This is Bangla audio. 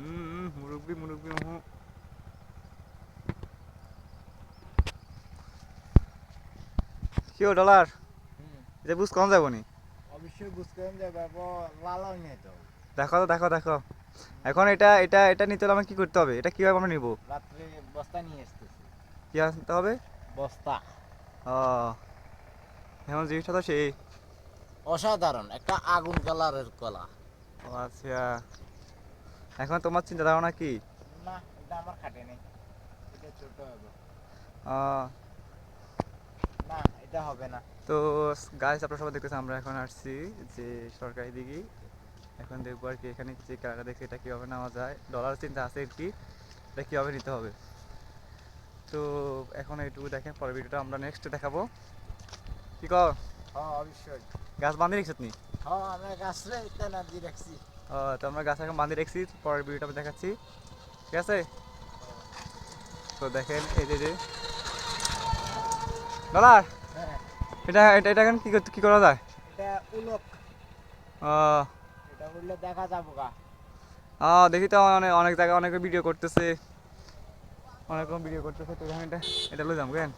হুম মুরব্বি মুরব্বি কি ডলার? যে বুঝ কম যাব নি? অবশ্যই লালাও নেই তো। দেখো তো দেখো দেখো। এখন এটা এটা এটা নিতে হলে আমার কি করতে হবে? এটা কীভাবে আমরা নিব? রাত্রে বস্তা নিয়ে আসতেছি। কি আনতে হবে? বস্তা। ও এখন জিনিসটা তো সেই। অসাধারণ একটা আগুন কালারের কলা। আচ্ছা। এখন তোমার চিন্তা ধারণা কি? না এটা আমার খাটে নেই। এটা ছোট হবে। না এটা হবে না। তো গাছ আপনারা সবাই দেখতেছেন আমরা এখন আসছি যে সরকারি দিকে এখন দেখব আর কি এখানে যে কারা দেখে এটা কীভাবে নেওয়া যায়। ডলার চিন্তা আছে আর কি এটা কীভাবে নিতে হবে। তো এখন এইটুকু দেখেন পরের ভিডিওটা আমরা নেক্সট দেখাবো। কি কর হ্যাঁ অবশ্যই। গাছ বাঁধি রেখেছিস নি হ্যাঁ আমরা গাছরে এটা না দিয়ে রাখছি। তো আমরা গাছ এখন বাঁধি রেখেছি পরের ভিডিওটা আমি দেখাচ্ছি। ঠিক আছে? তো দেখেন এই যে যে। ডলার হ্যাঁ এটা এটা এটা এখন কি করতে- কি করা যায়? এটা উলক। এটা উঠলে দেখা যাব গা। আহ দেখি তো অনেক অনেক জায়গায় অনেকে ভিডিও করতেছে। অনেক রকম ভিডিও করতেছে তো এটা এটা লো যাম কেন?